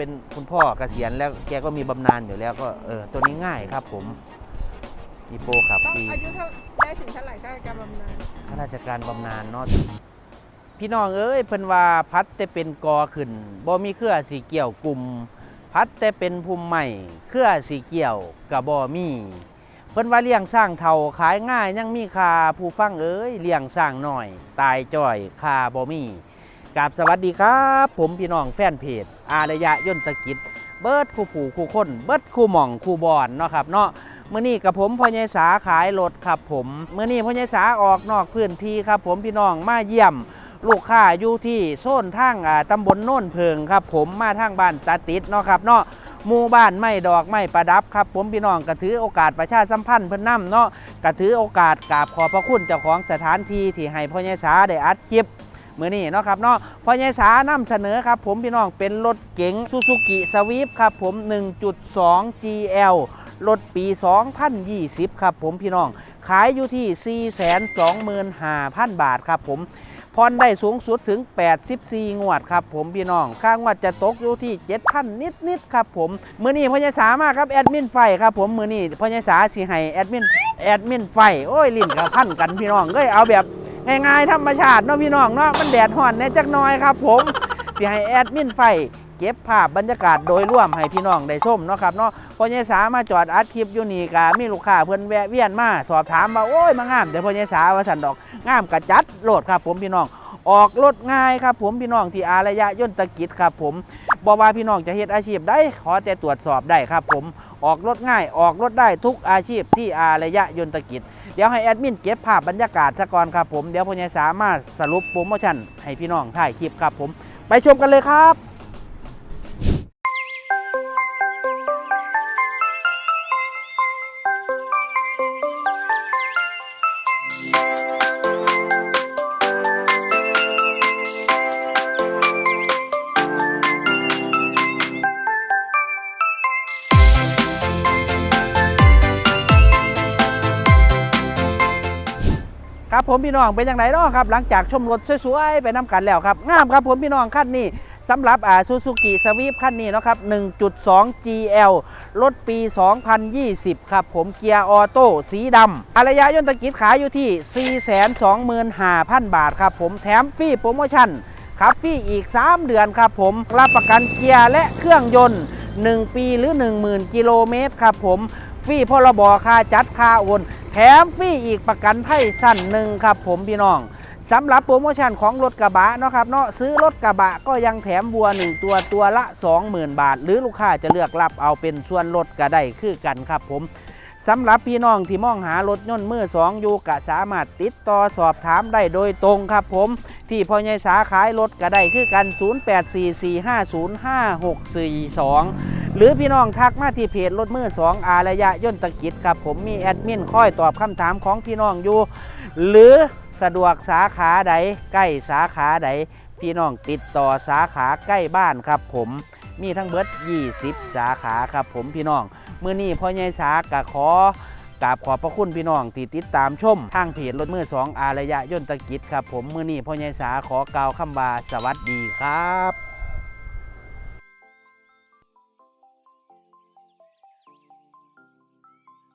เป็นคุณพ่อเกษียณแล้วแกก็มีบำนาญอยู่แล้วก็เออตัวนี้ง่ายครับผมมีโปรขับต้องฟรีอายุเท่าได้ถึงเท่าไหร่ก็การบำนาญข้าราชการบำนาญเนาะพี่น้องเอ้ยเพิ่นว่าพัดแต่เป็นกอขึ้นบ่มีเครือสีเกี่ยวกลุ่ม พัดแต่เป็นภูมิใหม่เครือสีเกี่ยวกับบ่มีเพิ่นว่าเลี้ยงสร้างเท่าขายง่ายยังมีค่าผู้ฟังเอ้ยเลี้ยงสร้างหน่อย ตายจ่อยค่าบ่มี กราบสวัสดีครับ ผมพี่น้องแฟนเพจ อารยะยนตกิจ เบิร์ดคู่ผูคู่คนเบิร์ดคู่หม่องคู่บอนเนาะครับเนาะเมื้อนี้กับผมพ่อใหญ่สาขายรถครับผมเมื้อนี้พ่อใหญ่สาออกนอกพื้นที่ครับ ผมพี่น้องมาเยี่ยม ลูกค้าอยู่ที่โซนทางอ่าตำบลโน่นเพิงครับ ผมมาทางบ้านตาติดเนาะครับเนาะหมู่บ้านไม่ดอกไม่ประดับครับ ผมพี่น้องก็ถือโอกาสประชาสัมพันธ์เพิ่นนํเนาะก็ถือโอกาสกราบขอบพระคุณเจ้าของสถานที่ที่ให้พ่อใหญ่สาได้อัดคลิป มือนี้เนาะครับเนาะพอยายสานำเสนอครับ ผมพี่น้องเป็นรถเก๋งซูซูกิสวีปครับผม1.2 GL รถปี 2020 ครับผมพี่น้อง ขายอยู่ที่ 425,000 บาทครับผมพรได้สูงสุดถึง 84 งวดครับผมพี่น้อง ค่างวดจะตกอยู่ที่ 7,000 นิด ๆ ครับผม มือนี้พอยายสามาครับ แอดมินไฟครับผม มือนี้พอยายสาสิให้แอดมิน แอดมินไฟ โอ้ย ลิ้นกับพันกันพี่น้องเอ้ยเอาแบบ ง่ายๆธรรมชาติเนาะพี่น้องเนาะมันแดดห่อนแน่จักหน้อยครับผมสิให้แอดมินไฟเก็บภาพบรรยากาศโดยร่วมให้พี่น้องได้ชมเนาะครับเนาะพอยายสามาจอดอัดคลิปอยู่นี่กามีลูกค้าเพื่อนแวะเวียนมาสอบถามว่าโอ้ยมางามเดี๋ยวพอยายสาว่าสันดอกงามกระจัดโหลดครับผมพี่น้อง ออกรถง่ายครับผมพี่น้องที่อารยะยนตะกิจครับผมบอว่าพี่น้องจะเฮ็ดอาชีพได้ขอแต่ตรวจสอบได้ครับผมออกรถง่าย ออกรถได้ทุกอาชีพที่อารยะยนตกิจ เดี๋ยวให้แอดมินเก็บภาพบรรยากาศซะก่อนครับผม เดี๋ยวพญายสามารถสรุปโปรโมชั่นให้พี่น้องถ่ายคลิปครับผม ไปชมกันเลยครับ ครับผมพี่น้องเป็นอย่างไรเนาะครับหลังจากชมรถสวยๆไปน้ำกันแล้วครับงามครับผมพี่น้องขั้นนี้สำหรับอ่าซูซูกิสวีปขั้นนี้นะครับ 1.2 GL รถปี 2020 ครับ ผมเกียร์ออโต้สีดำอารยะยนตกิจขายอยู่ที่ 425,000 บาทครับ ผมแถมฟรีโปรโมชั่นครับฟรีอีก 3 เดือนครับ ผมรับประกันเกียร์และเครื่องยนต์ 1 ปีหรือ 10,000 กิโลเมตรครับผม ฟรีพรบค่าจัดค่าโอน แถมฟรีอีกประกันภัยสั้นหนึ่งครับผมพี่น้องสำหรับโปรโมชั่นของรถกระบะเนาะครับเนาะซื้อรถกระบะก็ยังแถมวัว 1 ตัวตัวละ 20,000 บาท หรือลูกค้าจะเลือกรับเอาเป็นส่วนลดก็ได้คือกันครับผมสำหรับพี่น้องที่มองหารถยนต์มือสองอยู่กะสามารถติดต่อสอบถามได้โดยตรงครับผม ที่พ่อใหญ่สาขายรถก็ได้คือกัน 0844505642 หรือพี่น้องทักมาที่เพจรถมือสองอารยะย่นตะกิจครับ ผมมีแอดมินคอยตอบคำถามของพี่น้องอยู่ หรือสะดวกสาขาใดใกล้สาขาใด พี่น้องติดต่อสาขาใกล้บ้านครับ ผมมีทั้งเบิด 20 สาขาครับ ผมพี่น้องเมื้อนี้พ่อใหญ่สากะขอกราบขอบพระคุณพี่น้องที่ติดตามชม ทางเพจรถมือสองอารยะย่นตะกิจครับ ผมเมื้อนี้พ่อใหญ่สาขอกล่าวคำว่าสวัสดีครับ